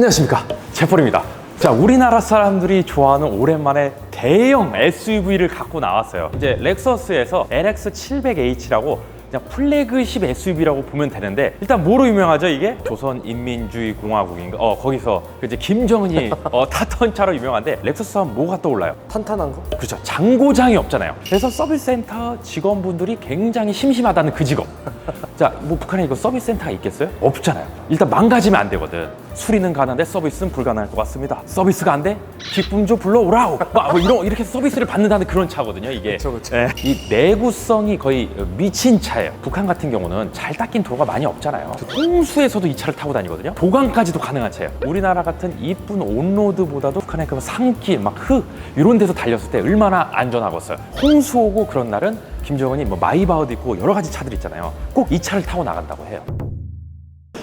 안녕하십니까 제폴입니다 자 우리나라 사람들이 좋아하는 오랜만에 대형 SUV를 갖고 나왔어요 이제 렉서스에서 LX700H라고 그냥 플래그십 SUV라고 보면 되는데 일단 뭐로 유명하죠 이게 조선인민주의공화국인가 어 거기서 그 이제 김정은이 어, 탔던 차로 유명한데 렉서스 하면 뭐가 떠올라요 탄탄한 거? 그렇죠. 장고장이 없잖아요. 그래서 서비스 센터 직원분들이 굉장히 심심하다는 그 직업. 자, 뭐 북한에 이거 서비스 센터가 있겠어요? 없잖아요. 일단 망가지면 안 되거든. 수리는 가는데 서비스는 불가능할 것 같습니다. 서비스가 안 돼? 기쁨 좀 불러오라우. 막 뭐 이런 이렇게 서비스를 받는다는 그런 차거든요. 이게. 그쵸, 그쵸. 예. 이 내구성이 거의 미친 차예요. 북한 같은 경우는 잘 닦인 도로가 많이 없잖아요. 홍수에서도 이 차를 타고 다니거든요. 도강까지도 가능한 차예요. 우리나라 같은 이쁜 온로드보다도 북한의 그 산길, 막 흙 이런 데서 달렸을 때 얼마나 안전하겠어요. 홍수 오고 그런 날은 김정은이 뭐 마이바흐도 있고 여러 가지 차들 있잖아요. 꼭 이 차를 타고 나간다고 해요.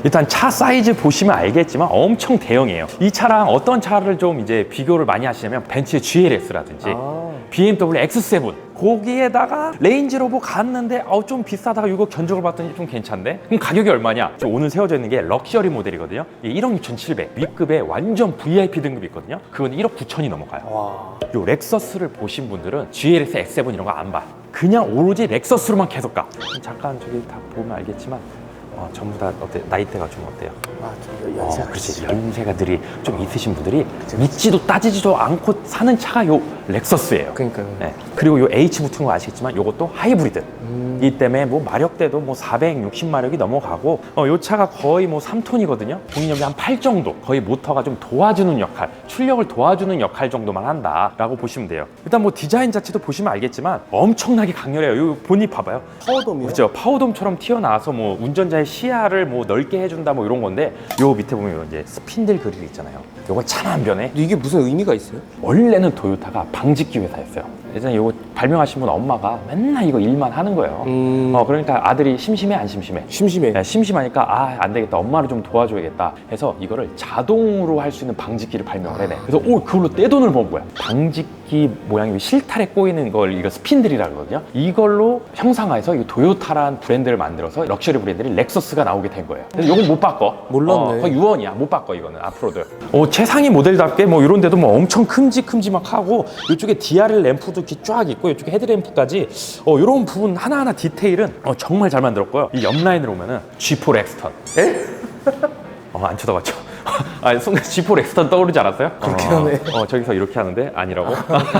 일단 차 사이즈 보시면 알겠지만 엄청 대형이에요. 이 차랑 어떤 차를 좀 이제 비교를 많이 하시냐면 벤츠의 GLS라든지 아. BMW X7 거기에다가 레인지로버 갔는데 어, 좀 비싸다가 이거 견적을 봤더니 좀 괜찮네 그럼 가격이 얼마냐 오늘 세워져 있는 게 럭셔리 모델이거든요 이게 1억 6,700 B급의 완전 VIP 등급이 있거든요 그건 1억 9천이 넘어가요 와. 요 렉서스를 보신 분들은 GLS X7 이런 거 안 봐. 그냥 오로지 렉서스로만 계속 가. 잠깐 저기 다 보면 알겠지만 어, 전부 다 어때 나이대가 좀 어때요? 아, 좀 어, 연세가 그렇지 연세가들이 좀 있으신 분들이 믿지도 따지지도 않고 사는 차가 요 렉서스예요. 그러니까요. 네. 그리고 요 H 붙은 거 아시겠지만 요것도 하이브리드. 음. 이 때문에 뭐 마력대도 뭐 460마력이 넘어가고 어, 요 차가 거의 뭐 3톤이거든요. 공인력이 한 8 정도. 거의 모터가 좀 도와주는 역할, 출력을 도와주는 역할 정도만 한다라고 보시면 돼요. 일단 뭐 디자인 자체도 보시면 알겠지만 엄청나게 강렬해요. 요 본입 봐봐요. 파워돔이요? 그죠 파우돔처럼 튀어나와서 뭐 운전자의 시야를 뭐 넓게 해준다 뭐 이런 건데 요 밑에 보면 요 이제 스핀들 그릴 있잖아요. 요건 참 안 변해. 이게 무슨 의미가 있어요? 원래는 도요타가 방직기 회사였어요. 예전에 이거 발명하신 분 엄마가 맨날 이거 일만 하는 거예요. 음. 어 그러니까 아들이 심심해 안 심심해? 심심해. 야, 심심하니까 아 안 되겠다 엄마를 좀 도와줘야겠다 해서 이거를 자동으로 할 수 있는 방직기를 발명을 해내 그래서 오 그걸로 떼돈을 번 거야 방직기 모양이 실타래 꼬이는 걸 이거 스핀들이라고 그러거든요 이걸로 형상화해서 이 도요타라는 브랜드를 만들어서 럭셔리 브랜드인 렉서스가 나오게 된 거예요 그래서 이건 못 바꿔 몰랐네. 어, 유언이야 못 바꿔 이거는 앞으로도 어, 최상위 모델답게 뭐 이런 데도 뭐 엄청 큼직큼직하고 이쪽에 DRL 램프도 이렇게 쫙 있고 이쪽에 헤드램프까지 어, 이런 부분 하나하나 디테일은 어, 정말 잘 만들었고요 이 옆라인으로 오면은 G4 렉스턴 에? 어, 안 쳐다봤죠? 아, 순간 G4 렉스턴 떠오르지 않았어요? 그렇게 어, 하네. 어, 저기서 이렇게 하는데 아니라고?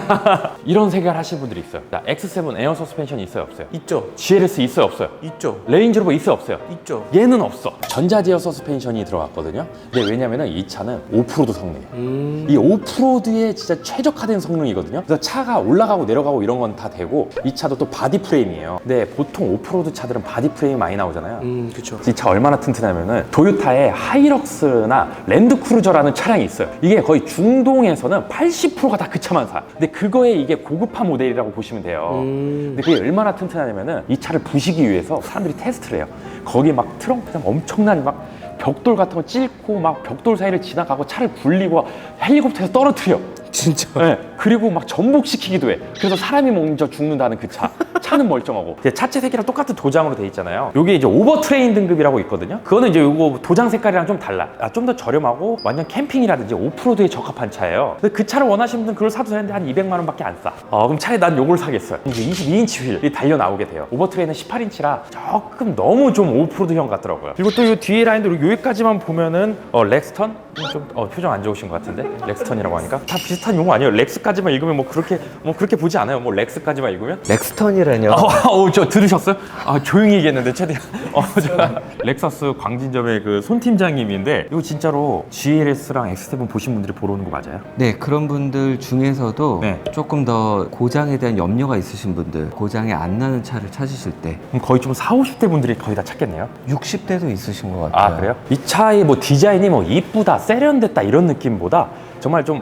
이런 색깔 하시는 분들이 있어요. 자, X7 에어 서스펜션이 있어요, 없어요? 있죠. GLS 있어요, 없어요? 있죠. 레인지로버 있어요, 없어요? 있죠. 얘는 없어. 전자제어 서스펜션이 들어갔거든요. 근데 왜냐면은 이 차는 오프로드 성능이에요. 음. 이 오프로드에 진짜 최적화된 성능이거든요. 그래서 차가 올라가고 내려가고 이런 건 다 되고 이 차도 또 바디 프레임이에요. 근데 보통 오프로드 차들은 바디 프레임 많이 나오잖아요. 음, 그쵸. 이 차 얼마나 튼튼하면은 도요타의 하이럭스나 랜드크루저라는 차량이 있어요. 이게 거의 중동에서는 80%가 다 그 차만 사. 근데 그거에 이게 고급화 모델이라고 보시면 돼요. 음. 근데 그게 얼마나 튼튼하냐면은 이 차를 부시기 위해서 사람들이 테스트를 해요. 거기 막 트렁크에 엄청난 막 벽돌 같은 거 찔고 막 벽돌 사이를 지나가고 차를 굴리고 헬리콥터에서 떨어뜨려. 진짜. 네, 그리고 막 전복시키기도 해. 그래서 사람이 먼저 죽는다는 그 차. 차는 멀쩡하고. 이제 차체 색이랑 똑같은 도장으로 돼 있잖아요. 요게 이제 오버트레인 등급이라고 있거든요. 그거는 이제 요거 도장 색깔이랑 좀 달라. 아, 좀 더 저렴하고 완전 캠핑이라든지 오프로드에 적합한 차예요. 근데 그 차를 원하시는 분은 그걸 사도 되는데 한 200만 원밖에 안 싸. 어, 그럼 차라리 난 요걸 사겠어요. 이게 22인치 휠이 달려 나오게 돼요. 오버트레인은 18인치라 조금 너무 좀 오프로드형 같더라고요. 그리고 또 요 뒤에 라인도 여기까지만 보면은 어, 렉스턴? 좀 어, 표정 안 좋으신 것 같은데 렉스턴이라고 하니까 다 비슷한 용어 아니에요? 렉스 까지만 읽으면 뭐 그렇게 뭐 그렇게 보지 않아요? 뭐 렉스까지만 읽으면? 렉스턴이라뇨? 어, 어, 저 들으셨어요? 아, 조용히 얘기했는데 최대한. 어, 저, 렉서스 광진점의 그 손 팀장님인데 이거 진짜로 GLS랑 X7 보신 분들이 보러 오는 거 맞아요? 네, 그런 분들 중에서도 네. 조금 더 고장에 대한 염려가 있으신 분들, 고장이 안 나는 차를 찾으실 때 그럼 거의 좀 4, 50대 분들이 거의 다 찾겠네요. 60대도 있으신 것 같아요. 아, 그래요? 이 차의 뭐 디자인이 뭐 이쁘다, 세련됐다 이런 느낌보다 정말 좀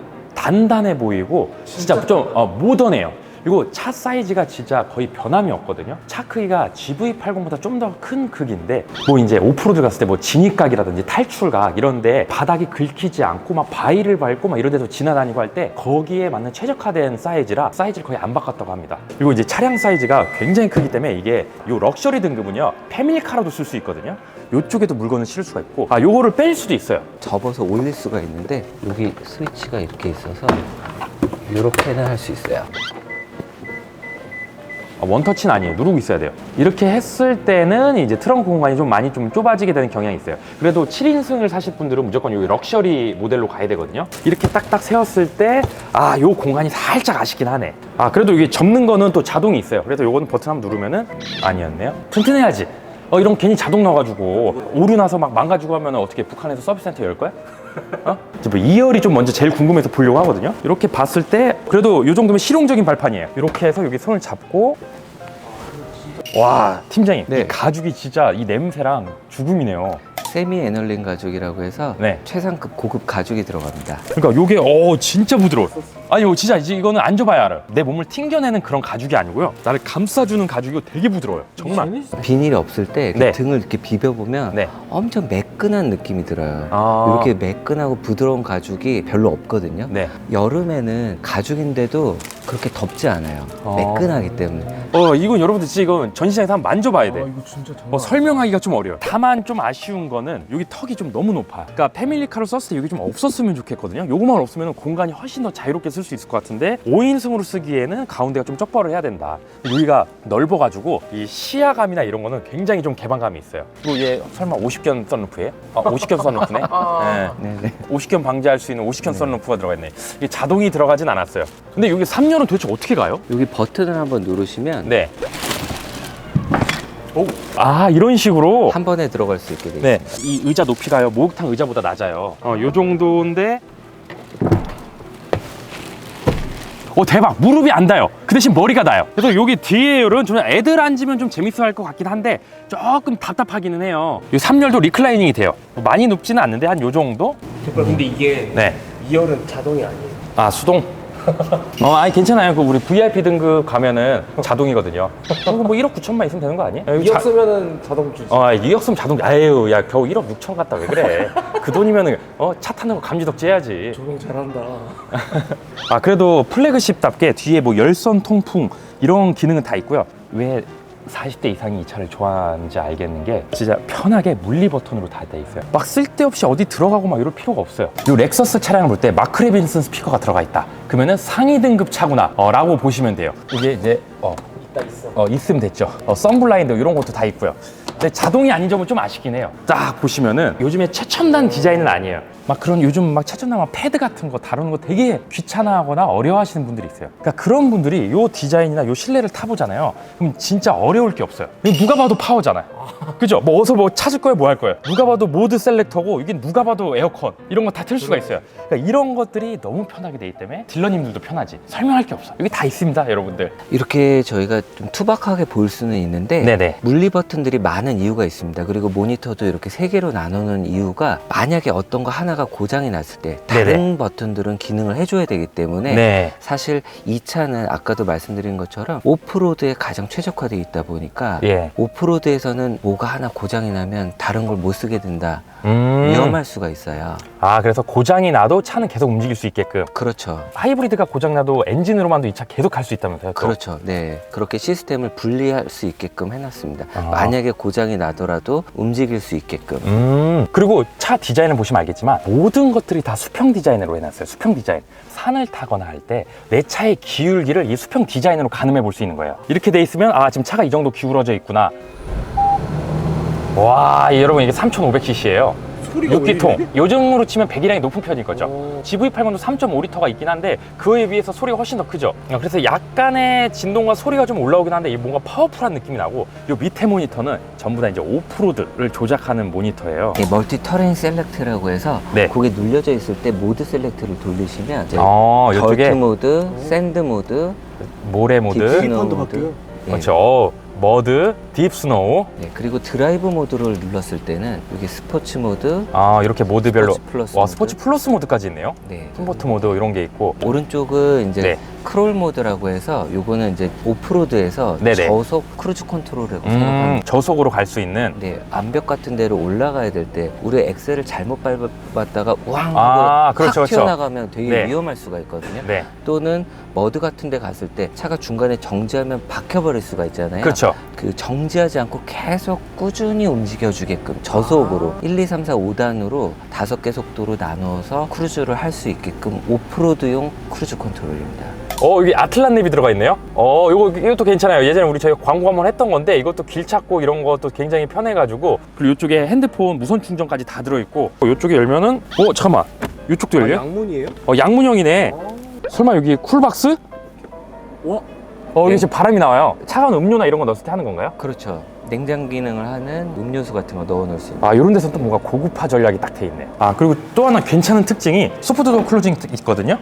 단단해 보이고 진짜 좀 어, 모던해요. 그리고 차 사이즈가 진짜 거의 변함이 없거든요. 차 크기가 GV80보다 좀 더 큰 크기인데 뭐 이제 오프로드 갔을 때 뭐 진입각이라든지 탈출각 이런데 바닥이 긁히지 않고 막 바위를 밟고 막 이런 데서 지나다니고 할 때 거기에 맞는 최적화된 사이즈라 사이즈를 거의 안 바꿨다고 합니다. 그리고 이제 차량 사이즈가 굉장히 크기 때문에 이게 요 럭셔리 등급은요 패밀리카로도 쓸 수 있거든요. 이쪽에도 물건을 실을 수가 있고 아 요거를 뺄 수도 있어요. 접어서 올릴 수가 있는데 여기 스위치가 이렇게 있어서 이렇게는 할 수 있어요. 아, 원터치는 아니에요. 누르고 있어야 돼요. 이렇게 했을 때는 이제 트렁크 공간이 좀 많이 좀 좁아지게 되는 경향이 있어요. 그래도 7인승을 사실 분들은 무조건 여기 럭셔리 모델로 가야 되거든요. 이렇게 딱딱 세웠을 때, 아, 요 공간이 살짝 아쉽긴 하네. 아, 그래도 이게 접는 거는 또 자동이 있어요. 그래서 요거는 버튼 한번 누르면은 아니었네요. 튼튼해야지. 어, 이런 거 괜히 자동 나가지고 오류 나서 막 망가지고 하면 어떻게 북한에서 서비스 센터 열 거야? 어? 뭐 2열이 좀 먼저 제일 궁금해서 보려고 하거든요. 이렇게 봤을 때 그래도 이 정도면 실용적인 발판이에요. 이렇게 해서 여기 손을 잡고 와 팀장님 네. 이 가죽이 진짜 이 냄새랑 죽음이네요. 세미 에널린 가죽이라고 해서 네. 최상급 고급 가죽이 들어갑니다. 그러니까 요게 어 진짜 부드러워. 아니 이거 진짜 이제 이거는 안 줘봐야 알아. 내 몸을 튕겨내는 그런 가죽이 아니고요. 나를 감싸주는 가죽이 되게 부드러워요. 정말. 비닐이 없을 때 이렇게 네. 등을 이렇게 비벼보면 네. 엄청 매끈한 느낌이 들어요. 아. 이렇게 매끈하고 부드러운 가죽이 별로 없거든요. 네. 여름에는 가죽인데도 그렇게 덥지 않아요. 어. 매끈하기 때문에. 어 이건 여러분들 진짜 이건 전시장에서 한번 만져봐야 돼. 이거 진짜 정말. 어, 설명하기가 좀 어려워요. 다만 좀 아쉬운 거는 여기 턱이 좀 너무 높아. 그러니까 패밀리카로 썼을 때 여기 좀 없었으면 좋겠거든요. 요거만 없으면 공간이 훨씬 더 자유롭게 쓸 수 있을 것 같은데 5인승으로 쓰기에는 가운데가 좀 쩍벌을 해야 된다. 여기가 넓어가지고 이 시야감이나 이런 거는 굉장히 좀 개방감이 있어요. 그리고 얘 설마 50견 썬루프예요? 아, 50견 썬루프네. 네. 네 네. 50견 방지할 수 있는 50견 썬루프가 들어가 있네. 이게 자동이 들어가진 않았어요. 근데 여기 3열은 도대체 어떻게 가요? 여기 버튼을 한번 누르시면 네. 오. 아 이런 식으로 한 번에 들어갈 수 있게 돼요. 네, 이 의자 높이가요 목욕탕 의자보다 낮아요. 어, 요 정도인데. 오 대박. 무릎이 안 닿아요. 그 대신 머리가 닿아요. 그래서 여기 뒤에 열은 좀 애들 앉으면 좀 재밌어 할 것 같긴 한데 조금 답답하기는 해요. 이 3열도 리클라이닝이 돼요. 많이 높지는 않는데 한 요 정도? 근데 이게 네. 2열은 자동이 아니에요. 아 수동 어 아니 괜찮아요 그 우리 VIP 등급 가면은 자동이거든요 이거 뭐 1억 9천만 있으면 되는 거 아니에요? 여기 2억 자- 쓰면은 자동 주지. 어, 2억 쓰면 자동, 아유, 야, 겨우 1억 6천 갔다 왜 그래? 그 돈이면은, 어, 차 타는 거 감지덕지 해야지. 조명 잘한다. 아, 그래도 플래그십답게 뒤에 뭐 열선 통풍, 이런 기능은 다 있고요. 왜 40대 이상이 이 차를 좋아하는지 알겠는 게 진짜 편하게 물리 버튼으로 다 돼 있어요. 막 쓸데없이 어디 들어가고 막 이럴 필요가 없어요. 이 렉서스 차량을 볼 때 마크 레빈슨 스피커가 들어가 있다. 그러면은 상위 등급 차구나 어, 라고 보시면 돼요. 이게 이제 어, 있다 있어. 어, 있으면 됐죠. 어, 썬블라인드 이런 것도 다 있고요. 근데 자동이 아닌 점은 좀 아쉽긴 해요. 딱 보시면은 요즘에 최첨단 디자인은 아니에요. 막 그런 요즘 막 최첨단 막 패드 같은 거 다루는 거 되게 귀찮아하거나 어려워하시는 분들이 있어요. 그러니까 그런 분들이 요 디자인이나 요 실내를 타보잖아요. 그럼 진짜 어려울 게 없어요. 이거 누가 봐도 파워잖아요. 그죠? 뭐 어서 뭐 찾을 거예요, 뭐 할 거예요. 누가 봐도 모드 셀렉터고 이게 누가 봐도 에어컨 이런 거 다 틀 수가 있어요. 그러니까 이런 것들이 너무 편하게 돼 있기 때문에 딜러님들도 편하지. 설명할 게 없어. 여기 다 있습니다, 여러분들. 이렇게 저희가 좀 투박하게 보일 수는 있는데 네네. 물리 버튼들이 많은 이유가 있습니다. 그리고 모니터도 이렇게 세 개로 나누는 이유가 만약에 어떤 거 하나 가 고장이 났을 때 다른 네네. 버튼들은 기능을 해줘야 되기 때문에 네. 사실 이 차는 아까도 말씀드린 것처럼 오프로드에 가장 최적화되어 있다 보니까 예. 오프로드에서는 뭐가 하나 고장이 나면 다른 걸 못 쓰게 된다. 음. 위험할 수가 있어요. 아 그래서 고장이 나도 차는 계속 움직일 수 있게끔 그렇죠. 하이브리드가 고장 나도 엔진으로만도 이 차 계속 갈 수 있다면서요? 또? 그렇죠. 네. 그렇게 시스템을 분리할 수 있게끔 해놨습니다. 아. 만약에 고장이 나더라도 움직일 수 있게끔. 음 그리고 차 디자인을 보시면 알겠지만 모든 것들이 다 수평 디자인으로 해놨어요. 수평 디자인. 산을 타거나 할 때 내 차의 기울기를 이 수평 디자인으로 가늠해 볼 수 있는 거예요. 이렇게 돼 있으면 아 지금 차가 이 정도 기울어져 있구나. 와이 여러분 이게 3,500cc예요. 소리가 왜 6기통. 이래? 요즘으로 치면 배기량이 높은 편인 거죠. 오. GV80도 3.5리터가 있긴 한데 그에 비해서 소리가 훨씬 더 크죠. 어, 그래서 약간의 진동과 소리가 좀 올라오긴 한데 이 뭔가 파워풀한 느낌이 나고 이 밑에 모니터는 전부 다 이제 오프로드를 조작하는 모니터예요. 이 멀티 터레인 셀렉트라고 해서 네. 거기 눌려져 있을 때 모드 셀렉트를 돌리시면 이제 어, 덜트 이쪽에 모드, 샌드 모드, 모래 모드, 모드. 바뀌어요? 네. 그렇죠. 어, 머드, 딥 스노우. 네, 그리고 드라이브 모드를 눌렀을 때는 여기 스포츠 모드, 아 이렇게 모드별로. 스포츠 플러스 와 모드. 스포츠 플러스 모드까지 있네요. 네. 스포트 모드 이런 게 있고. 오른쪽은 이제 네. 크롤 모드라고 해서 요거는 이제 오프로드에서 네네. 저속 크루즈 컨트롤이라고 음, 생각합니다. 저속으로 갈 수 있는. 네, 암벽 같은 데로 올라가야 될 때 우리 엑셀을 잘못 밟았다가 하고 아, 확 그렇죠, 그렇죠. 튀어나가면 되게 네. 위험할 수가 있거든요. 네, 또는 머드 같은 데 갔을 때 차가 중간에 정지하면 박혀버릴 수가 있잖아요. 그렇죠. 그 정지 정지하지 않고 계속 꾸준히 움직여주게끔 저속으로 1, 2, 3, 4, 5단으로 다섯 개 속도로 나누어서 크루즈를 할 수 있게끔 오프로드용 크루즈 컨트롤입니다. 어 여기 아틀란 랩이 들어가 있네요. 어 이거 이것도 괜찮아요. 예전에 우리 저희 광고 한번 했던 건데 이것도 길 찾고 이런 것도 굉장히 편해 가지고 그리고 이쪽에 핸드폰 무선 충전까지 다 들어있고 어, 이쪽에 열면은 어 잠깐만 이쪽도 아, 열려? 양문이에요? 어 양문형이네. 설마 여기 쿨박스? 와. 어 여기 네. 지금 바람이 나와요. 차가운 음료나 이런 거 넣었을 때 하는 건가요? 그렇죠. 냉장 기능을 하는 음료수 같은 거 넣어 놓을 수 있는. 아 이런 데서 또 뭔가 고급화 전략이 딱 돼 있네. 아 그리고 또 하나 괜찮은 특징이 소프트 도어 클로징 있거든요.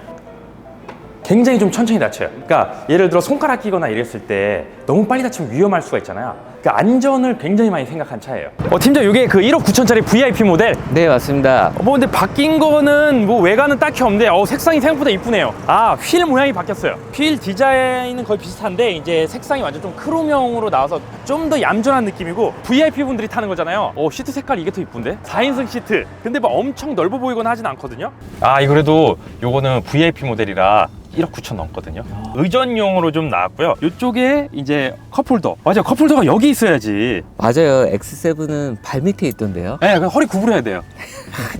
굉장히 좀 천천히 닫혀요. 그러니까 예를 들어 손가락 끼거나 이랬을 때 너무 빨리 닫히면 위험할 수가 있잖아요. 그 안전을 굉장히 많이 생각한 차예요. 어 팀장 이게 그 1억 9천짜리 VIP 모델. 네, 맞습니다. 어, 뭐 근데 바뀐 거는 뭐 외관은 딱히 없는데 어 색상이 생각보다 이쁘네요. 아 휠 모양이 바뀌었어요. 휠 디자인은 거의 비슷한데 이제 색상이 완전 좀 크롬형으로 나와서 좀 더 얌전한 느낌이고 VIP 분들이 타는 거잖아요. 어 시트 색깔 이게 더 이쁜데? 4인승 시트. 근데 뭐 엄청 넓어 보이거나 하진 않거든요. 아 이거 그래도 요거는 VIP 모델이라 1억 9천 넘거든요. 의전용으로 좀 나왔고요. 이쪽에 이제 컵홀더. 맞아 요. 컵홀더가 여기 있어야지. 맞아요. X7은 발 밑에 있던데요. 네, 그 허리 구부려야 돼요.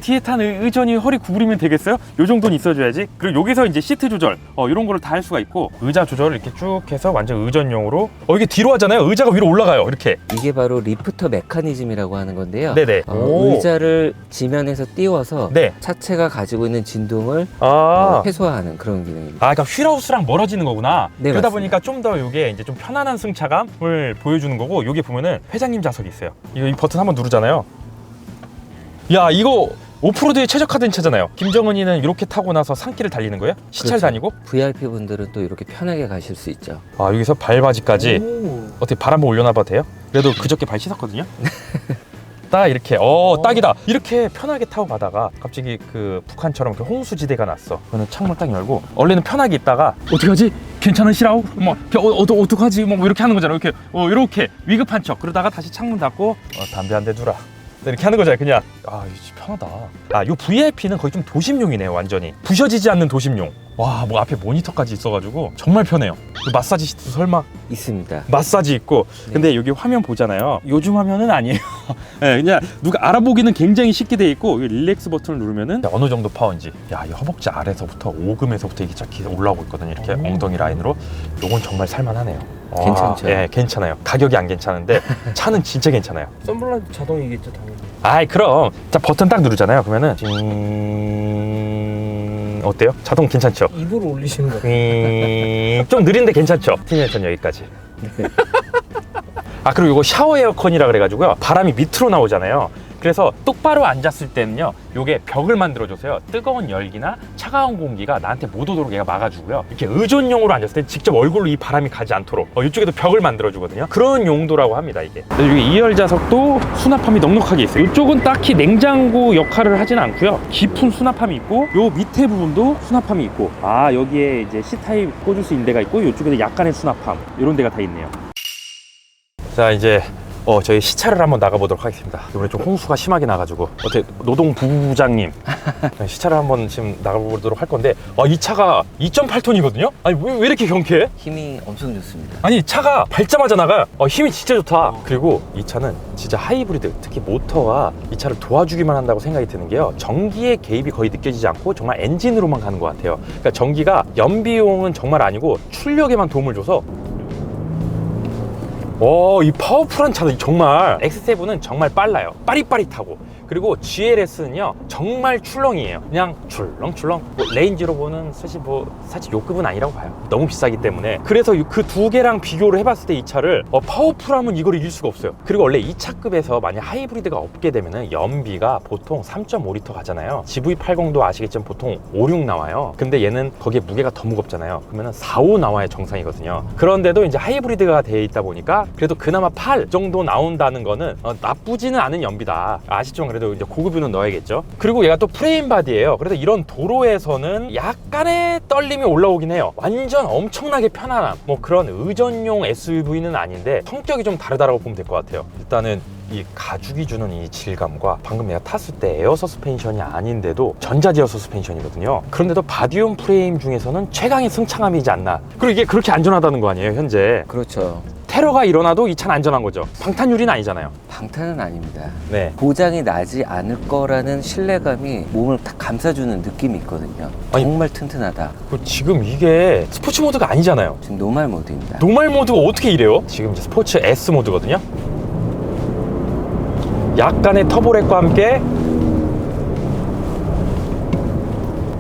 뒤에 탄 의- 의전이 허리 구부리면 되겠어요? 요 정도는 있어줘야지. 그리고 여기서 이제 시트 조절, 어, 이런 거를 다 할 수가 있고, 의자 조절을 이렇게 쭉 해서 완전 의전용으로. 어, 이게 뒤로 하잖아요. 의자가 위로 올라가요. 이렇게. 이게 바로 리프터 메커니즘이라고 하는 건데요. 네네. 어, 오. 의자를 지면에서 띄워서 네. 차체가 가지고 있는 진동을 아. 어, 해소하는 그런 기능입니다. 아, 그러니까 휠하우스랑 멀어지는 거구나. 네, 그러다 맞습니다. 보니까 좀 더 이게 이제 좀 편안한 승차감을 보여주는 거고, 여기 보면은 회장님 좌석이 있어요. 이거 이 버튼 한번 누르잖아요. 야, 이거 오프로드에 최적화된 차잖아요. 김정은이는 이렇게 타고 나서 산길을 달리는 거예요? 시찰 그렇죠. 다니고? VIP 분들은 또 이렇게 편하게 가실 수 있죠. 아, 여기서 발바지까지 오. 어떻게 발 한번 올려놔봐도 돼요? 그래도 그저께 발 씻었거든요. 딱 이렇게. 어 딱이다. 이렇게 편하게 타고 가다가 갑자기 그 북한처럼 그 홍수지대가 났어. 그러면 창문 딱 열고 원래는 편하게 있다가 어떡하지? 괜찮으시라고? 뭐 어, 어, 어떡하지? 뭐 이렇게 하는 거잖아. 이렇게 어 이렇게 위급한 척. 그러다가 다시 창문 닫고 어, 담배 한 대 두라. 이렇게 하는 거잖아요 그냥. 아 이거 편하다. 아요 VIP는 거의 좀 도심용이네요 완전히. 부셔지지 않는 도심용 와 뭐 앞에 모니터까지 있어가지고 정말 편해요. 그 마사지 시트 설마? 있습니다. 마사지 있고. 근데 여기 화면 보잖아요. 요즘 화면은 아니에요. 네, 그냥 누가 알아보기는 굉장히 쉽게 돼 있고 이 릴렉스 버튼을 누르면은 어느 정도 파워인지. 야 이 허벅지 아래서부터 오금에서부터 이게 쫙 올라오고 있거든요. 이렇게 엉덩이 라인으로. 요건 정말 살만하네요. 와, 괜찮죠? 예 괜찮아요. 가격이 안 괜찮은데 차는 진짜 괜찮아요. 썬블라인드 자동이겠죠 당연히. 아이 그럼. 자 버튼 딱 누르잖아요. 그러면은 징 어때요 자동 괜찮죠 입으로 올리시는 거. 음, 좀 느린데 괜찮죠? 티니전 여기까지. 아 그리고 이거 샤워 에어컨이라 그래가지고요 바람이 밑으로 나오잖아요. 그래서 똑바로 앉았을 때는요 요게 벽을 만들어줘서요 뜨거운 열기나 차가운 공기가 나한테 못 오도록 얘가 막아주고요. 이렇게 의존용으로 앉았을 때 직접 얼굴로 이 바람이 가지 않도록. 어, 이쪽에도 벽을 만들어주거든요. 그런 용도라고 합니다 이게. 여기 2열 좌석도 수납함이 넉넉하게 있어요. 이쪽은 딱히 냉장고 역할을 하진 않고요. 깊은 수납함이 있고 요 밑에 부분도 수납함이 있고. 아 여기에 이제 C타입 꽂을 수 있는 데가 있고 이쪽에도 약간의 수납함. 이런 데가 다 있네요. 자 이제 어 저희 시차를 한번 나가보도록 하겠습니다. 이번에 좀 홍수가 심하게 나가지고 어떻게 노동 부부장님 네, 시차를 한번 지금 나가보도록 할 건데 아, 이 차가 2.8톤이거든요. 아니 왜, 왜 이렇게 경쾌해? 힘이 엄청 좋습니다. 아니 차가 밟자마자 나가요. 어, 힘이 진짜 좋다. 그리고 이 차는 진짜 하이브리드, 특히 모터가 이 차를 도와주기만 한다고 생각이 드는 게요. 전기의 개입이 거의 느껴지지 않고 정말 엔진으로만 가는 것 같아요. 그러니까 전기가 연비용은 정말 아니고 출력에만 도움을 줘서 오, 이 파워풀한 차는 정말 X7은 정말 빨라요. 빠릿빠릿하고. 그리고 GLS는요 정말 출렁이에요. 그냥 출렁출렁. 뭐 레인지로 보는 사실 뭐 사실 요급은 아니라고 봐요. 너무 비싸기 때문에. 그래서 그 두 개랑 비교를 해봤을 때 이 차를 어, 파워풀하면 이걸 이길 수가 없어요. 그리고 원래 이 차급에서 만약 하이브리드가 없게 되면은 연비가 보통 3.5리터 가잖아요. GV80도 아시겠지만 보통 5, 6 나와요. 근데 얘는 거기에 무게가 더 무겁잖아요. 그러면은 4, 5 나와야 정상이거든요. 그런데도 이제 하이브리드가 되어 있다 보니까 그래도 그나마 8 정도 나온다는 거는 어, 나쁘지는 않은 연비다. 아시죠? 그래도 이제 고급유는 넣어야겠죠. 그리고 얘가 또 프레임 바디예요. 그래서 이런 도로에서는 약간의 떨림이 올라오긴 해요. 완전 엄청나게 편안함. 뭐 그런 의전용 SUV는 아닌데 성격이 좀 다르다고 보면 될 것 같아요. 일단은 이 가죽이 주는 이 질감과 방금 내가 탔을 때 에어 서스펜션이 아닌데도 전자제어 서스펜션이거든요. 그런데도 바디움 프레임 중에서는 최강의 승차감이지 않나. 그리고 이게 그렇게 안전하다는 거 아니에요, 현재. 그렇죠. 테러가 일어나도 이 차는 안전한 거죠. 방탄 유리는 아니잖아요. 방탄은 아닙니다. 네. 보장이 나지 않을 거라는 신뢰감이 몸을 다 감싸주는 느낌이 있거든요. 아니- 정말 튼튼하다. 그 지금 이게 스포츠 모드가 아니잖아요. 지금 노말 모드입니다. 노멀 모드가 어떻게 이래요? 지금 이제 스포츠 S 모드거든요. 약간의 터보렉과 함께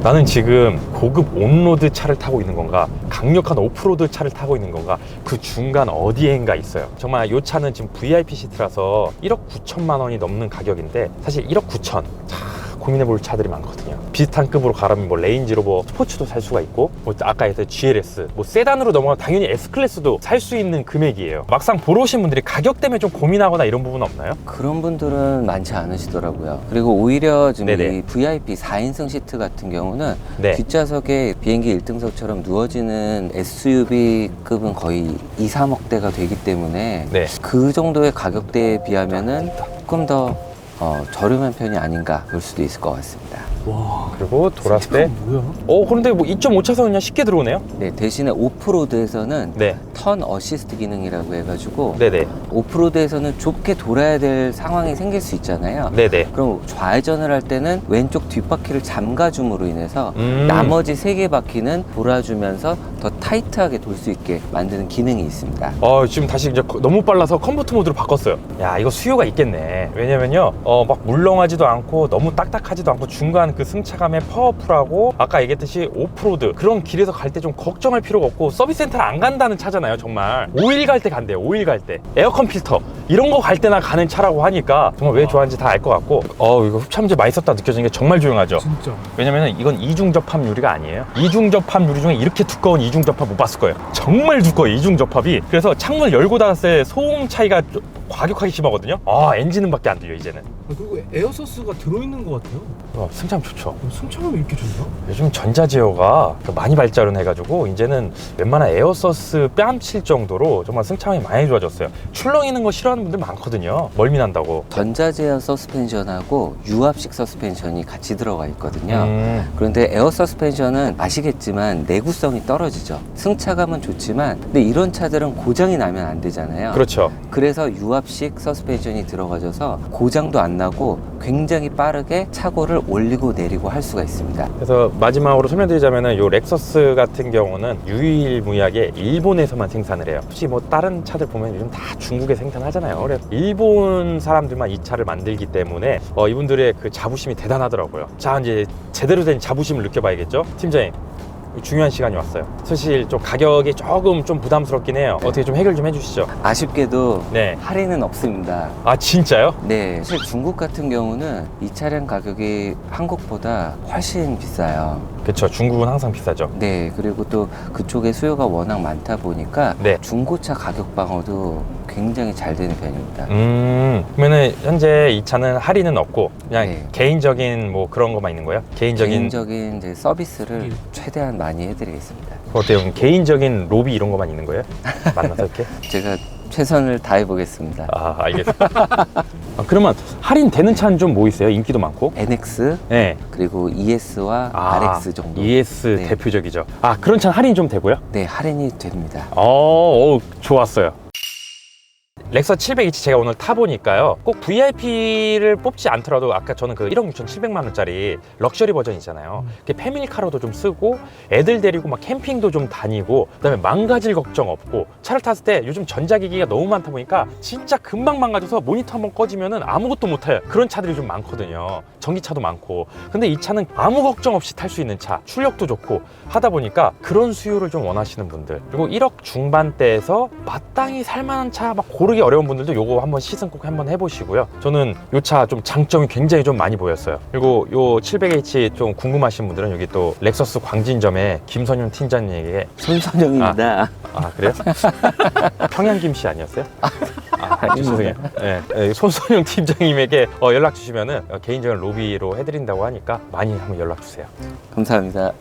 나는 지금 고급 온로드 차를 타고 있는 건가? 강력한 오프로드 차를 타고 있는 건가? 그 중간 어디에인가 있어요. 정말 이 차는 지금 VIP 시트라서 1억 9천만 원이 넘는 가격인데 사실 1억 9천 고민해 볼 차들이 많거든요 비슷한 급으로 가라면 뭐 레인지로버 스포츠도 살 수가 있고 뭐 아까 했던 GLS 뭐 세단으로 넘어가면 당연히 S클래스도 살 수 있는 금액이에요 막상 보러 오신 분들이 가격 때문에 좀 고민하거나 이런 부분 없나요? 그런 분들은 많지 않으시더라고요. 그리고 오히려 지금 네네. 이 VIP 4인승 시트 같은 경우는 네. 뒷좌석에 비행기 1등석처럼 누워지는 SUV급은 거의 2, 3억대가 되기 때문에 네. 그 정도의 가격대에 비하면은 조금 더 어, 저렴한 편이 아닌가 볼 수도 있을 것 같습니다. 와. 그리고 돌았을 때 뭐야? 어, 그런데 뭐 2.5차선 그냥 쉽게 들어오네요? 네, 대신에 오프로드에서는 네. 턴 어시스트 기능이라고 해가지고 네네. 오프로드에서는 좁게 돌아야 될 상황이 생길 수 있잖아요. 네네. 그럼 좌회전을 할 때는 왼쪽 뒷바퀴를 잠가줌으로 인해서 음. 나머지 세 개 바퀴는 돌아주면서 더 타이트하게 돌 수 있게 만드는 기능이 있습니다. 어, 지금 다시 이제 거- 너무 빨라서 컴포트 모드로 바꿨어요. 야, 이거 수요가 있겠네. 왜냐면요, 어, 막 물렁하지도 않고 너무 딱딱하지도 않고 중간 그 승차감에 파워풀하고 아까 얘기했듯이 오프로드 그런 길에서 갈 때 좀 걱정할 필요가 없고 서비스 센터를 안 간다는 차잖아요, 정말. 오일 갈 때 간대요, 오일 갈 때. 에어컨 필터 이런 거 갈 때나 가는 차라고 하니까 정말 왜 좋아하는지 다 알 것 같고, 어, 이거 흡참제 맛있었다 느껴지는 게 정말 조용하죠. 진짜. 왜냐면 이건 이중 접합 유리가 아니에요. 이중 접합 유리 중에 이렇게 두꺼운 이중 접합 못 봤을 거예요. 정말 두꺼워요, 이중 접합이. 그래서 창문 열고 닫았을 때 소음 차이가 좀 과격하게 심하거든요. 아, 엔진음밖에 안 들려, 이제는. 아, 그리고 에어서스가 들어있는 것 같아요. 어, 승참 좋죠. 어, 승차감이 이렇게 좋나? 요즘 전자제어가 많이 발전을 해가지고 이제는 웬만한 에어서스 뺨칠 정도로 정말 승차감이 많이 좋아졌어요. 출렁이는 거 싫어하는 분들 많거든요. 멀미 난다고. 전자제어 서스펜션하고 유압식 서스펜션이 같이 들어가 있거든요. 음, 그런데 에어 서스펜션은 아시겠지만 내구성이 떨어지죠. 승차감은 좋지만 근데 이런 차들은 고장이 나면 안 되잖아요. 그렇죠. 그래서 유압 식 서스펜션이 들어가져서 고장도 안 나고 굉장히 빠르게 차고를 올리고 내리고 할 수가 있습니다. 그래서 마지막으로 설명드리자면은 요 렉서스 같은 경우는 유일무이하게 일본에서만 생산을 해요. 혹시 뭐 다른 차들 보면 요즘 다 중국에 생산하잖아요. 그래서 일본 사람들만 이 차를 만들기 때문에 어, 이분들의 그 자부심이 대단하더라고요. 자 이제 제대로 된 자부심을 느껴봐야겠죠, 팀장님. 중요한 시간이 왔어요. 사실 좀 가격이 조금 좀 부담스럽긴 해요. 어떻게 좀 해결 좀 해주시죠. 아쉽게도 네. 할인은 없습니다. 아 진짜요? 네, 사실 중국 같은 경우는 이 차량 가격이 한국보다 훨씬 비싸요. 그렇죠. 중국은 항상 비싸죠. 네, 그리고 또 그쪽에 수요가 워낙 많다 보니까 네. 중고차 가격 방어도 굉장히 잘 되는 편입니다. 음, 그러면은 현재 이 차는 할인은 없고 그냥 네. 개인적인 뭐 그런 것만 있는 거예요? 개인적인 개인적인 이제 서비스를 예. 최대한 많이 해드리겠습니다. 어때요? 개인적인 로비 이런 것만 있는 거예요? 만나서 이렇게? 제가 최선을 다해 보겠습니다. 아, 알겠습니다. 아, 그러면 할인되는 차는 좀 뭐 있어요? 인기도 많고. NX 네. 그리고 ES와 아, RX 정도. ES 네. 대표적이죠. 아, 그런 차는 할인 좀 되고요? 네, 할인이 됩니다. 어, 어 좋았어요. 렉서 720 제가 오늘 타보니까요. 꼭 VIP를 뽑지 않더라도 아까 저는 그 1억 6,700만 원짜리 럭셔리 버전 있잖아요. 그게 패밀리카로도 좀 쓰고 애들 데리고 막 캠핑도 좀 다니고 그다음에 망가질 걱정 없고 차를 탔을 때 요즘 전자기기가 너무 많다 보니까 진짜 금방 망가져서 모니터 한번 꺼지면은 아무것도 못 해요. 그런 차들이 좀 많거든요. 전기차도 많고. 근데 이 차는 아무 걱정 없이 탈 수 있는 차, 출력도 좋고 하다 보니까 그런 수요를 좀 원하시는 분들 그리고 1억 중반대에서 마땅히 살만한 차 막 고르기 어려운 분들도 요거 한번 시승 꼭 한번 해보시고요. 저는 요 차 좀 장점이 굉장히 좀 많이 보였어요. 그리고 요 700H 좀 궁금하신 분들은 여기 또 렉서스 광진점에 김선윤 팀장님에게 손선영입니다. 아 그래요? 평양 김씨 아니었어요? 아, 죄송해요. 네, 네, 손선영 팀장님에게 어, 연락 주시면은 어, 개인적인 로비로 해드린다고 하니까 많이 한번 연락 주세요. 감사합니다.